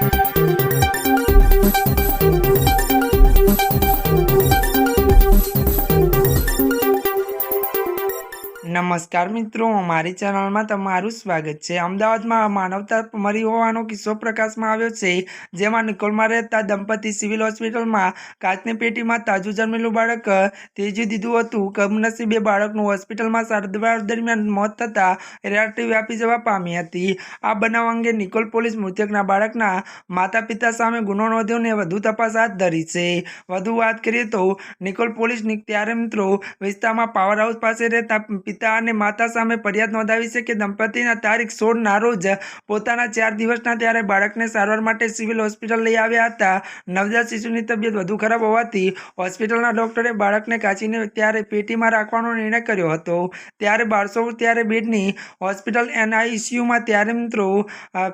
Thank you. નમસ્કાર મિત્રો, મારી ચેનલમાં તમારું સ્વાગત છે. અમદાવાદમાં માનવતા મરી હોવાનો કિસ્સો પ્રકાશમાં આવ્યો છે, જેમાં નિકોલમાં રહેતા દંપતી સિવિલ હોસ્પિટલમાં કાચની પેટીમાં તાજું જન્મેલું બાળક તેજી દીધું હતું. કમનસીબે બાળકનું હોસ્પિટલમાં સારવાર દરમિયાન મોત થતાં રેટી વ્યાપી જવા પામી હતી. આ બનાવ અંગે નિકોલ પોલીસ મૃતકના બાળકના માતા પિતા સામે ગુનો નોંધ્યોને વધુ તપાસ હાથ ધરી છે. વધુ વાત કરીએ તો, નિકોલ પોલીસ ત્યારે મિત્રો, વિસ્તારમાં પાવર હાઉસ પાસે રહેતા પિતા અને માતા સામે ફરિયાદ નોંધાવી છે કે દંપતીના તારીખ સોળના રોજ પોતાના ચાર દિવસના ત્યારે બાળકને સારવાર માટે સિવિલ હોસ્પિટલ લઈ આવ્યા હતા. નવજાત શિશુની તબિયત વધુ ખરાબ હોવાથી હોસ્પિટલના ડોક્ટરે બાળકને કાચીને ત્યારે પેટીમાં રાખવાનો નિર્ણય કર્યો હતો. ત્યારે બારસો ત્યારે બેડની હોસ્પિટલ એનઆઈસીયુમાં ત્યારે મિત્રો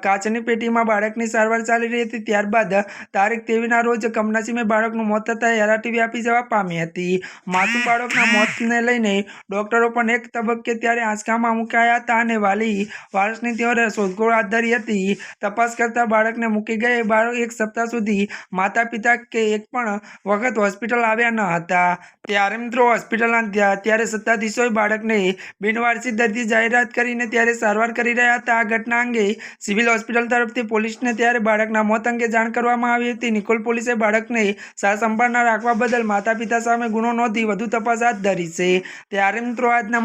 કાચની પેટીમાં બાળકની સારવાર ચાલી રહી હતી. ત્યારબાદ તારીખ તેવીના રોજ કમનસીબે બાળકનું મોત થતાં હેરાટી વ્યાપી જવા પામી હતી. માસૂમ બાળકના મોતને લઈને ડોક્ટરો પણ એક તબક્કે ત્યારે આંચકામાં મુકાયા હતા અને વાલી વારસની તેઓએ શોધખોળ હાથ ધરી હતી. તપાસ કરતા બાળકને મૂકી ગયે બાળક એક સપ્તાહ સુધી માતા પિતા કે એક પણ વખત હોસ્પિટલ આવ્યા ન હતા. ત્યારે મિત્રો હોસ્પિટલના ત્યારે સત્તાધીશોએ બાળકને બિનવારસી દર્દી જાહેરાત કરીને ત્યારે સારવાર કરી રહ્યા હતા. આ ઘટના અંગે સિવિલ હોસ્પિટલ તરફથી પોલીસને ત્યારે બાળકના મોત અંગે જાણ કરવામાં આવી હતી. નિકોલ પોલીસે બાળકને સાર સંભાળના રાખવા બદલ માતા પિતા સામે ગુનો નોંધી વધુ તપાસ હાથ ધરી છે. ત્યારે મિત્રો આજના